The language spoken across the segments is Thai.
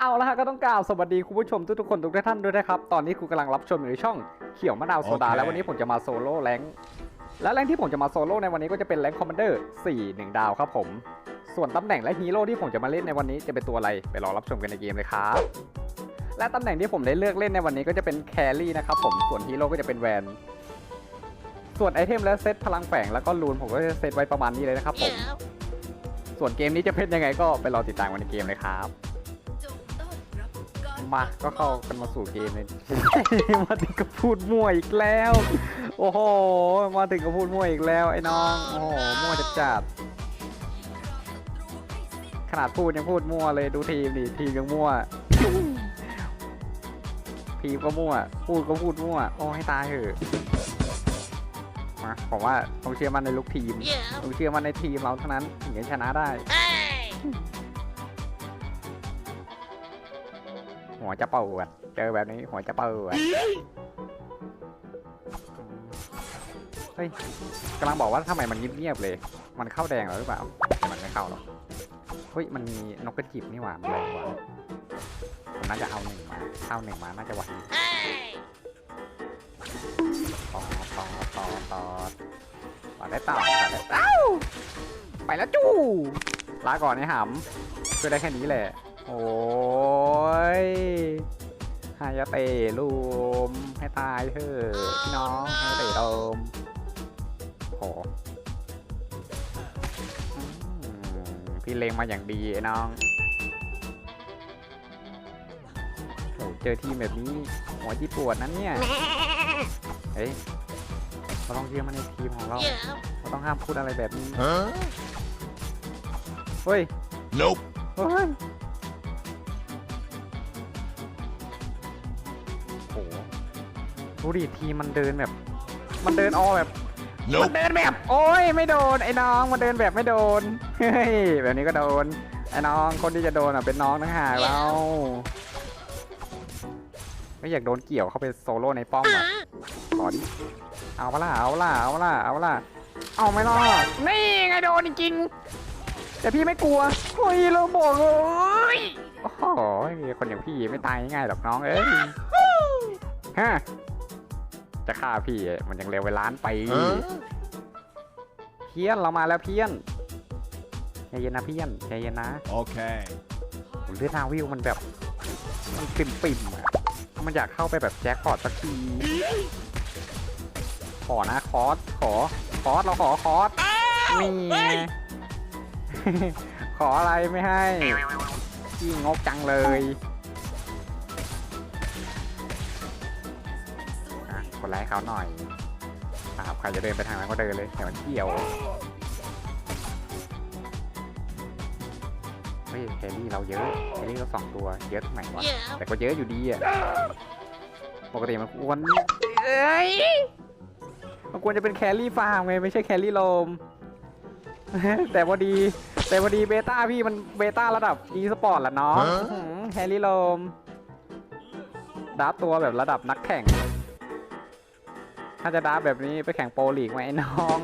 เอาละฮะก็ต้องกล่าวสวัสดีคุณผู้ชมทุกๆคนทุกท่านด้วยนะครับ ตอนนี้คุณกำลังรับชมอยู่ในช่องเขียวมะนาวโซดาโอเคแล้ววันนี้ผมจะมาโซโล่แรงค์และแรงค์ที่ผมจะมาโซโล่ในวันนี้ก็จะเป็นแรงค์คอมมานเดอร์4 1 ดาวครับผม ส่วนตำแหน่งและฮีโร่ที่ผมจะมาเล่นในวันนี้จะเป็นตัวอะไรไปรอรับชมกันในเกมเลยครับและตำแหน่งที่ผมได้เลือกเล่นในวันนี้ก็จะเป็นแครี่นะครับผมส่วนฮีโร่ก็จะเป็นแวนส่วนไอเทมและเซตพลังแฝงแล้วก็รูนผมก็จะเซตไว้ประมาณนี้เลยนะครับผมส่วนเกมนี้จะเป็นยังไงก็ไปรอติดตามกันในเกมเลยครับ มาก็เข้ากันมาสู่เกมเลย มาถึงก็พูดมั่วอีกแล้ว โอ้โห มาถึงก็พูดมั่วอีกแล้วไอ้น้อง โอ้โห มั่วจัดจัดๆขนาดพูดยังพูดมั่วเลยดูทีมดิทีมยังมั่ว ทีมก็มั่ว พูดก็พูดมั่ว โอ้ให้ตายเถอะมาผมว่าต้องเชื่อมั่นในลูกทีมต้องเชื่อมั่นในทีมเราเท่านั้นถึงจะชนะได้ หัวจะเป่าอะเจอแบบนี้หัวจะเป่าอะเฮ้ยกำลังบอกว่าทำไมมันเงียบๆเลย มันเข้าแดงแล้วหรือเปล่ามันไม่เข้าหรอกเฮ้ยมันมีนกกระจิบนี่หว่ามันแรงกว่าผมน่าจะเอาหนึ่งมาเอาหนึ่งมาน่าจะไหวต่อต่อต่อต่อต่อได้ต่อต่อได้เอ้าไปแล้วจู้ลาก่อนไอ้หำช่วยได้แค่นี้แหละ โอ้ยฮายาเตะลูมให้ตายเถอะพี่น้องฮายาเตะโดมโหอืมพี่เลงมาอย่างดีไอ้น้องโอ้เจอทีมแบบนี้หัวที่ปวดนั้นเนี่ย เฮ้ยเราต้องเชื่อมันในทีมของเรา เราต้องห้ามพูดอะไรแบบนี้ Huh? เฮ้ย Nope. เฮ้ย ดูดิทีมมันเดินแบบ มันเดินออแบบ มัน Nope. เดินแบบ โอ้ยไม่โดนไอ้น้องมันเดินแบบไม่โดนเฮ้ยแบบนี้ก็โดนไอ้น้องคนที่จะโดนอะเป็นน้องทั้งหากเราไม่อยากโดนเกี่ยวเข้าไปโซโล่ในป้อมอะขอดิเอาปะล่ะเอาปะล่ะเอาปะล่ะเอาปะล่ะเอาไม่รอดนี่ไงโดนจริงๆแต่พี่ไม่กลัวเฮ้ยเราบอกเลยโอ้โหคนอย่างพี่ไม่ตายง่ายๆหรอกน้องเอ้ยฮะ จะฆ่าพี่มันยังเร็วไปล้านไป Huh? เพี้ยนเรามาแล้วเพี้ยนใจเย็นนะเพี้ยนใจเย็นนะ Okay. โหเลือดนาวิวมันแบบมันปิ่มปิ่มๆอะมันอยากเข้าไปแบบแจ็คพอตสักที ขอนะคอสขอคอสเราขอคอสนี่ไงขออะไรไม่ให้ขี้งกจังเลย ไลค์เขาหน่อยครับใครจะเดินไปทางนั้นก็เดินเลยเดี๋ยวมันเกี่ยวเฮ้ยแครี่เราเยอะแครี่เราสองตัวเยอะตรงไหนวะแต่ก็เยอะอยู่ดีอะปกติมันควรเอ้ยมันควรจะเป็นแครี่ฟาร์มไงไม่ใช่แครี่โลมแต่พอดี แต่พอดีเบต้าพี่มันเบต้าระดับ e สปอร์ตละเนาะฮะอื้อหือแครี่โลมดับตัวแบบระดับนักแข่ง ถ้าจะดับแบบนี้ไปแข่งโปรลีกไหมไอ้น้อง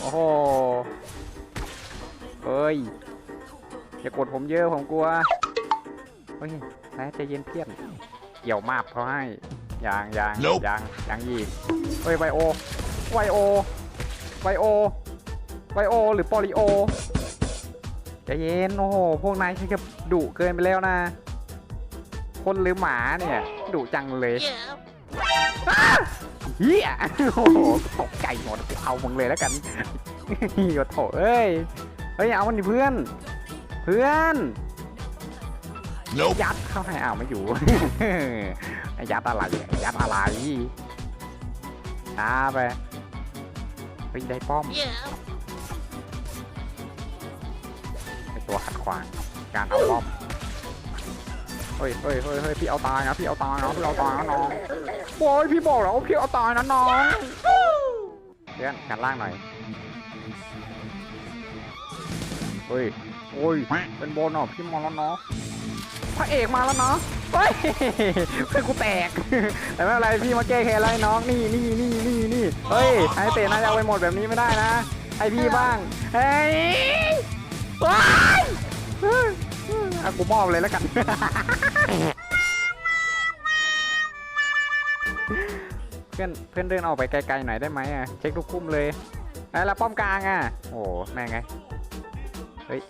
โอ้โหเอ้ย อย่ากดผมเยอะผมกลัวเฮ้ยนะใจเย็นเพี้ยนเกี่ยวมาบเขาให้ยางยาง Nope ยางยางยีกเฮ้ยไวโอ ไวโอ ไวโอ ไวโอ หรือปอลิโอใจเย็นโอ้โห พวกนายใช้กับดุเกินไปแล้วนะ คนหรือหมาเนี่ยดุจังเลย เฮียโอ้โหตกใจหมดเอามึงเลยแล้วกันเฮียโถเอ้ยเฮ้ยเอามันดิเพื่อน เพื่อน Nope. ยัดเข้าให้อ้าวไม่อยู่ไอ้ยัดอะไรไอ้ยัดอะไรช้าไปเฮ้ยได้ป้อมไอตัวขัดขวางการเอาป้อมเฮ้ยเฮ้ยเฮ้ยเฮ้ยพี่เอาตายนะพี่เอาตายนะพี่เอาตายนะน้องโอ้ยพี่บอกแล้วว่าพี่เอาตายนะน้องเพื่อนกันล่างหน่อยเฮ้ยโอ้ยเป็นโบนเหรอพี่มองแล้วเนาะพระเอกมาแล้วเนาะเฮ้ยเพื่อนกูแตกแต่ไม่เป็นไรพี่มาแก้แค้นไล่น้องนี่นี่นี่นี่นี่เฮ้ยไอเตะน่าจะเอาไปหมดแบบนี้ไม่ได้นะให้พี่บ้างเฮ้ย อะกูมอบเลยแล้วกัน เพื่อนเพื่อนเดินออกไปไกลๆหน่อยได้ไหมอะเช็คทุกคุ้มเลยไอ้แล้วป้อมกลางอะ โอ้แม่งไง เฮ้ย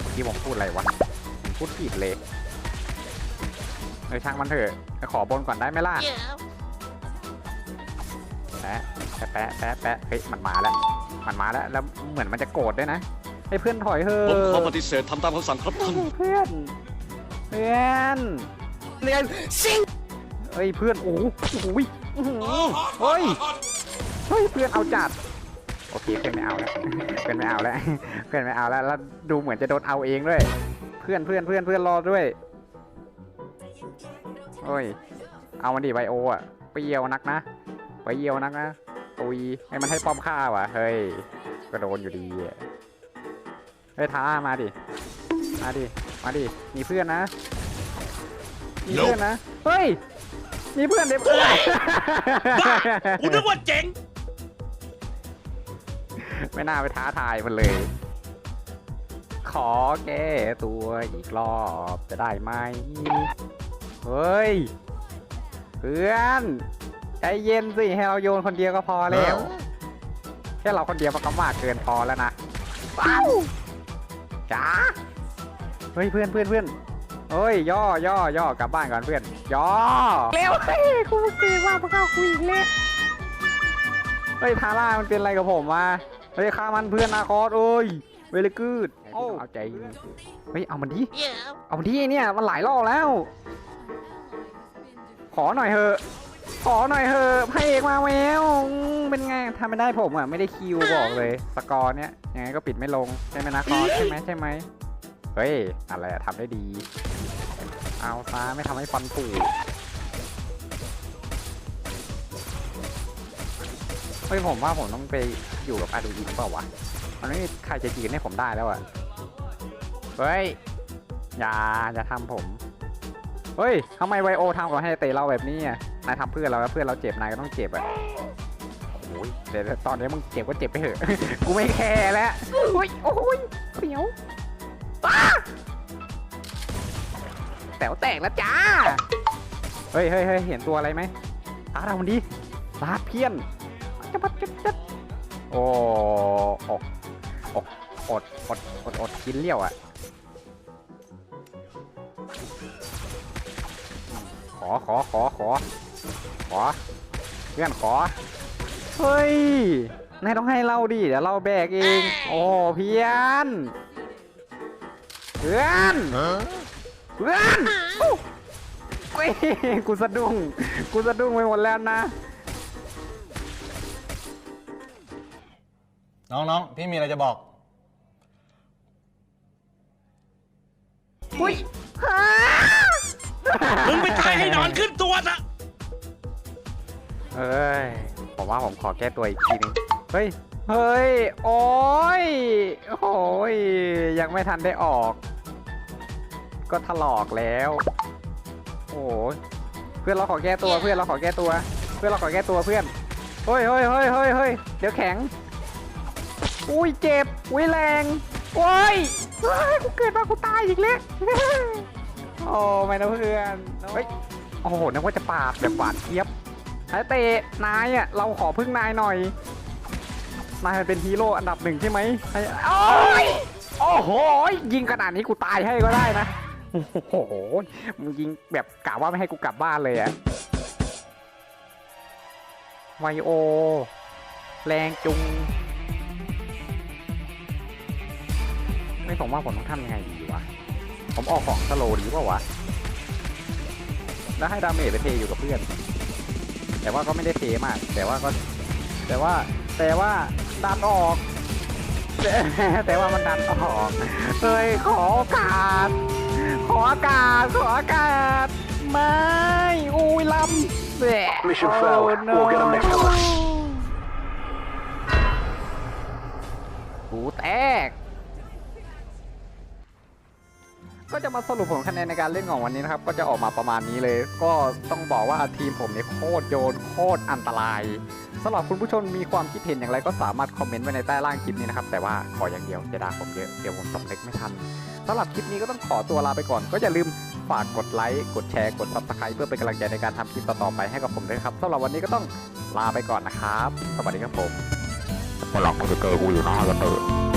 เมื่อกี้ผมพูดอะไรวะผมพูดผิดเลยเออช่างมันเถอะ ขอบนก่อนได้ไหมล่ะ แปะแปะแปะแปะเฮ้ยมันมาแล้ว มันมาแล้ว แล้วเหมือนมันจะโกรธด้วยนะ ให้เพื่อนถอยเถอะผมขอปฏิเสธทำตามคำสั่งครับท่านเพื่อนเพื่อนเรียนซิงเฮ้ยเพื่อนโอ้โหโอ้โหอื้อหือเฮ้ยเฮ้ยเพื่อนเอาจัดโอเคเพื่อนไม่เอาแล้วเพื่อนไม่เอาแล้วเพื่อนไม่เอาแล้วแล้วดูเหมือนจะโดนเอาเองด้วย เพื่อนเพื่อนเพื่อนเพื่อนรอด้วยโอ้ยเอามันดิไบโออะเปรี้ยวนักนะไปเยี่ยวนักนะตุยให้มันให้ป้อมข้าวอะเฮ้ยก็โดนอยู่ดีอะ เฮ้ยท้ามาดิ มาดิ มาดิ มีเพื่อนนะ มีเพื่อนนะ เฮ้ย มีเพื่อนเด็กเพื่อนกูนึกว่าเจ๋ง ไม่น่าไปท้าทายมันเลย ขอแก้ตัวอีกรอบจะได้ไหม เฮ้ย เพื่อนใจเย็นสิให้เราโยนคนเดียวก็พอแล้ว แค่เราคนเดียวมันก็มากเกินพอแล้วนะว้าว จ๋าเฮ้ยเพื่อนเพื่อนเพื่อนเฮ้ยย่อย่อย่อกลับบ้านก่อนเพื่อนย่อเร็วเฮ้ยกูเกรงว่าพวกเขาคุยอีกแล้วเฮ้ยทาร่ามันเป็นอะไรกับผมวะเฮ้ยฆ่ามันเพื่อนนาคอสเอ้ยเวลกูดเอาใจเฮ้ยเอามันดิเอามันดิเนี่ยมันหลายรอบแล้ว ขอหน่อยเถอะ ขอหน่อยเถอะพระเอกมาแววอืมเป็นไงทำไม่ได้ผมอะไม่ได้คิวบอกเลยสกอร์เนี้ยยังไงก็ปิดไม่ลงใช่ไหมนะคอสใช่ไหมใช่ไหมเฮ้ยอะไรอะทำได้ดี เอาซาไม่ทำให้ฟันผุเฮ้ยผมว่าผมต้องไปอยู่กับอาดูอินเปล่าวะมันไม่มีใครจะจีนให้ผมได้แล้วอะเฮ้ยอย่าอย่าทำผม เฮ้ยทำไมไวโอทำกับให้เตะเราแบบนี้อะ นายทำเพื่อนเราแล้วเพื่อนเราเจ็บนายก็ต้องเจ็บอะโอ้ยเดี๋ยวตอนนี้มึงเจ็บก็เจ็บไปเถอะ กูไม่แคร์แล้วโอ้ยโอ้ยเสียวป้าแต๋วแตกแล้วจ้า เฮ้ยเฮ้ยเฮ้ยเห็นตัวอะไรไหมตาเรามันดีลาเพี้ยนจะปัดจะจะโอ้อดอดอดอดอดอดกินเลี้ยวอะ ขอขอขอขอ อเพื่อนขอ เฮ้ย นายต้องให้เราดิ เดี๋ยวเราแบกเอง โอ้เพี้ยน เพื่อน เพื่อนอู้เฮ้ยกูสะดุ้ง กูสะดุ้งไปหมดแล้วนะ น้องๆ พี่มีอะไรจะบอก อุ้ยฮะมึงไปตายให้นอนขึ้นตัวซะ เอ้ย ผมว่าผมขอแก้ตัวอีกทีนึง เฮ้ย เฮ้ย โอ้ย โอ้ย ยังไม่ทันได้ออก ก็ถลอกแล้ว โอ้ยเพื่อนเราขอแก้ตัว เพื่อนเราขอแก้ตัว เพื่อนเราขอแก้ตัวเพื่อน เฮ้ยเฮ้ยเฮ้ยเฮ้ยเฮ้ยเดี๋ยวแข็ง อุ้ยเจ็บ อุ้ยแรง โอ้ยเฮ้ยกูเกิดมากูตายอีกแล้วโอ้ไม่นะเพื่อน เฮ้ย โอ้โหนึกว่าจะปาดแบบหวานเทียบ ไอ้เตะนายอะเราขอพึ่งนายหน่อย นายเป็นฮีโร่อันดับหนึ่งใช่ไหมไอ้โอ้ยโอ้โหยิงขนาดนี้กูตายให้ก็ได้นะโอ้โหมึงยิงแบบกะว่าไม่ให้กูกลับบ้านเลยอะไวโอ แรงจุง ไม่ผมว่าผมต้องทำยังไงดีวะ ผมออกของสโลดีป่าวะ แล้วให้ดาเมจไปเทอยู่กับเพื่อน แต่ว่าก็ไม่ได้เทมาก แต่ว่าก็ แต่ว่า แต่ว่าดันออก แต่แต่ว่ามันดันออกเฮ้ยขอโอกาส ขออากาศขออากาศไม่ อุ้ยลำแหละ Mission failed. We'll get 'em next time. หูแตก ก็จะมาสรุปผลคะแนนในการเล่นของวันนี้นะครับ ก็จะออกมาประมาณนี้เลย ก็ต้องบอกว่าทีมผมเนี่ยโคตรโยนโคตรอันตรายสำหรับคุณผู้ชมมีความคิดเห็นอย่างไรก็สามารถคอมเมนต์ไว้ในใต้ล่างคลิปนี้นะครับ แต่ว่าขออย่างเดียวอย่าด่าผมเยอะเดี๋ยวผมสำเร็จไม่ทันสำหรับคลิปนี้ก็ต้องขอตัวลาไปก่อน ก็อย่าลืมฝากกดไลค์กดแชร์กด subscribe เพื่อเป็นกำลังใจในการทำคลิปต่อๆไปให้กับผมด้วยครับสำหรับวันนี้ก็ต้องลาไปก่อนนะครับ สวัสดีครับผมวันหลังมึงจะเจอกูอยู่น้าแล้วเตอ